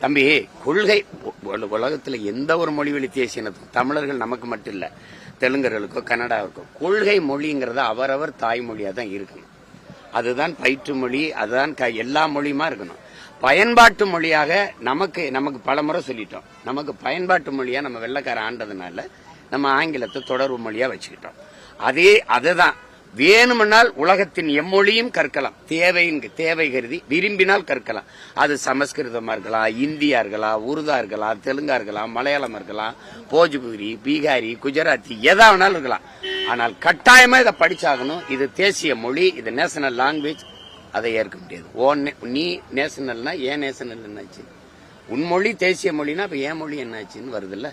தம்பி கொள்கை உலகத்தில் உலகத்துல எந்த ஒரு மொழி வழி தேசிய தமிழர்கள் நமக்கு மட்டும் இல்ல தெலுங்கர்களுக்கோ கன்னடாவுக்கோ கொள்கை மொழிங்கிறத அவரவர் தாய்மொழியாக தான் இருக்கணும் அதுதான் பயிற்று மொழி அதுதான் க- எல்லா மொழியுமா இருக்கணும். பயன்பாட்டு மொழியாக நமக்கு நமக்கு பல முறை சொல்லிட்டோம். நமக்கு பயன்பாட்டு மொழியா நம்ம வெள்ளக்கார ஆண்டதுனால நம்ம ஆங்கிலத்தை தொடர்பு மொழியா வச்சுக்கிட்டோம். அதே அதுதான். வேணுமென்னால் உலகத்தின் எம்மொழியும் கற்கலாம். தேவையின் தேவை கருதி விரும்பினால் கற்கலாம். அது சமஸ்கிருதமா இருக்கலாம் இந்தியா இருக்கலாம் உருதா இருக்கலாம் தெலுங்கா இருக்கலாம் மலையாளம் இருக்கலாம் போஜ்பூரி பீகாரி குஜராத்தி எதா வேணாலும் இருக்கலாம். ஆனால் கட்டாயமா இதை படிச்சாகணும். இது தேசிய மொழி இது நேஷனல் லாங்குவேஜ் அதை ஏற்க முடியாது. ஓ நே- நீ நேஷனல்னா ஏன் நேஷனல் என்னாச்சு? உன் மொழி தேசிய மொழினா அப்ப ஏன் மொழி என்னாச்சுன்னு வருதுல்ல?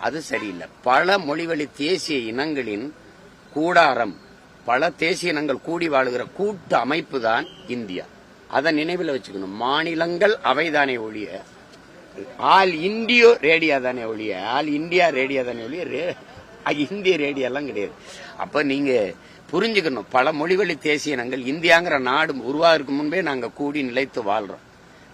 அது சரியில்லை. பல மொழி வழி தேசிய இனங்களின் கூடாரம் பல தேசிய இனங்கள் கூடி வாழுகிற கூட்டு அமைப்பு தான் இந்தியா. அதை நினைவில் வச்சுக்கணும். மாநிலங்கள் அவைதானே ஒழிய ஆல் இந்தியோ ரேடியா தானே ஒழிய ஆல் இந்தியா ரேடியா தானே ஒழிய ரே- இந்திய ரேடியோலாம் கிடையாது. அப்ப நீங்க புரிஞ்சுக்கணும். பல மொழிவழி தேசிய இனங்கள் இந்தியாங்கிற நாடு உருவாகிறதுக்கு முன்பே நாங்க கூடி நிலைத்து வாழ்றோம்.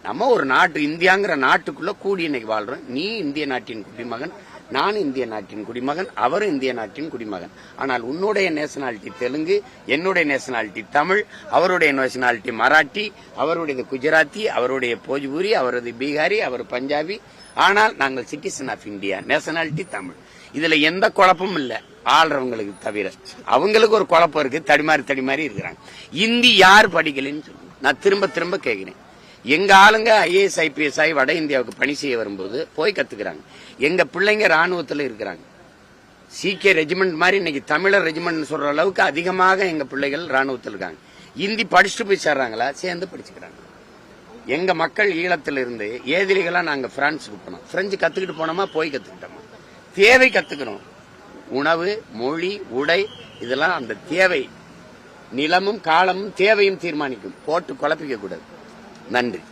நம்ம ஒரு நாட்டு இந்தியாங்கிற நாட்டுக்குள்ள கூடி இன்னைக்கு வாழ்றோம். நீ இந்திய நாட்டின் குடிமகன் நான் இந்திய நாட்டின் குடிமகன் அவரும் இந்திய நாட்டின் குடிமகன். ஆனால் உன்னுடைய நேஷனாலிட்டி தெலுங்கு என்னுடைய நேஷனாலிட்டி தமிழ் அவருடைய நேஷனாலிட்டி மராட்டி அவருடைய குஜராத்தி அவருடைய போஜ்பூரி அவரது பீகாரி அவர் பஞ்சாபி. ஆனால் நாங்கள் citizen of India nationality Tamil. இதுல எந்த குழப்பமும் இல்லை ஆள்றவங்களுக்கு தவிர. அவங்களுக்கு ஒரு குழப்பம் இருக்கு தடிமாறி தடிமாறி இருக்கிறாங்க. இந்தி யார் படிக்கலன்னு சொல்லுங்க. நான் திரும்ப திரும்ப கேட்கிறேன் எங்க ஆளுங்க ஐஏஎஸ் ஐபிஎஸ் ஆகி வட இந்தியாவுக்கு பணி செய்ய வரும்போது போய் கத்துக்கிறாங்க. எங்க பிள்ளைங்க ராணுவத்தில் இருக்கிறாங்க. சீக்கிய ரெஜிமெண்ட் மாதிரி இன்னைக்கு தமிழர் ரெஜிமெண்ட் சொல்ற அளவுக்கு அதிகமாக எங்க பிள்ளைகள் ராணுவத்தில் இருக்காங்க. இந்தி படிச்சுட்டு போய் சேர்றாங்களா? சேர்ந்து படிச்சுக்கிறாங்க. எங்க மக்கள் ஈழத்தில் இருந்து ஏதிரிகளா நாங்க பிரான்ஸுக்கு போனோம். பிரெஞ்சு கத்துக்கிட்டு போனோமா? போய் கத்துக்கிட்டோமா? தேவை கத்துக்கணும் உணவு மொழி உடை இதெல்லாம் அந்த தேவை. நிலமும் காலமும் தேவையும் தீர்மானிக்கும். போட்டு குழப்பிக்க கூடாது. நன்றி.